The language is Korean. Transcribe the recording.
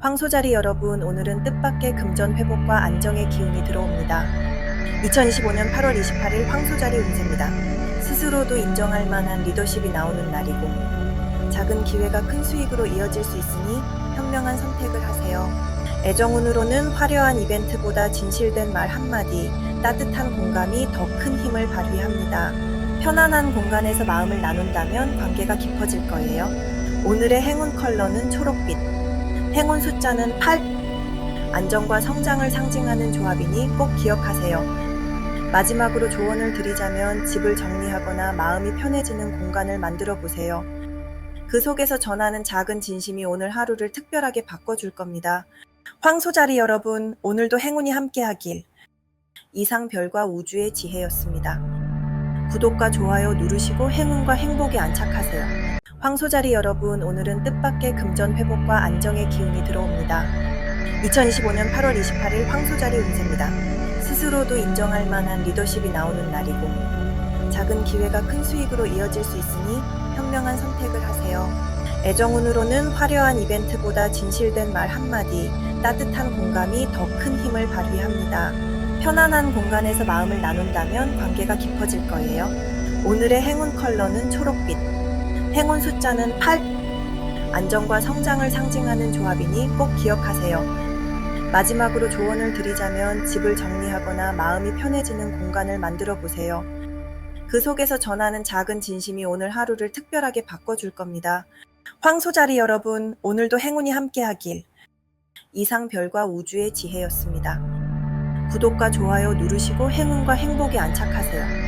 황소자리 여러분, 오늘은 뜻밖의 금전 회복과 안정의 기운이 들어옵니다. 2025년 8월 28일 황소자리 운세입니다. 스스로도 인정할 만한 리더십이 나오는 날이고, 작은 기회가 큰 수익으로 이어질 수 있으니 현명한 선택을 하세요. 애정운으로는 화려한 이벤트보다 진실된 말 한마디, 따뜻한 공감이 더 큰 힘을 발휘합니다. 편안한 공간에서 마음을 나눈다면 관계가 깊어질 거예요. 오늘의 행운 컬러는 초록빛. 행운 숫자는 8. 안정과 성장을 상징하는 조합이니 꼭 기억하세요. 마지막으로 조언을 드리자면 집을 정리하거나 마음이 편해지는 공간을 만들어 보세요. 그 속에서 전하는 작은 진심이 오늘 하루를 특별하게 바꿔줄 겁니다. 황소자리 여러분, 오늘도 행운이 함께하길. 이상 별과 우주의 지혜였습니다. 구독과 좋아요 누르시고 행운과 행복에 안착하세요. 황소자리 여러분, 오늘은 뜻밖의 금전 회복과 안정의 기운이 들어옵니다. 2025년 8월 28일 황소자리 운세입니다. 스스로도 인정할 만한 리더십이 나오는 날이고, 작은 기회가 큰 수익으로 이어질 수 있으니 현명한 선택을 하세요. 애정운으로는 화려한 이벤트보다 진실된 말 한마디, 따뜻한 공감이 더 큰 힘을 발휘합니다. 편안한 공간에서 마음을 나눈다면 관계가 깊어질 거예요. 오늘의 행운 컬러는 초록빛. 행운 숫자는 8. 안정과 성장을 상징하는 조합이니 꼭 기억하세요. 마지막으로 조언을 드리자면 집을 정리하거나 마음이 편해지는 공간을 만들어 보세요. 그 속에서 전하는 작은 진심이 오늘 하루를 특별하게 바꿔줄 겁니다. 황소자리 여러분, 오늘도 행운이 함께하길. 이상 별과 우주의 지혜였습니다. 구독과 좋아요 누르시고 행운과 행복에 안착하세요.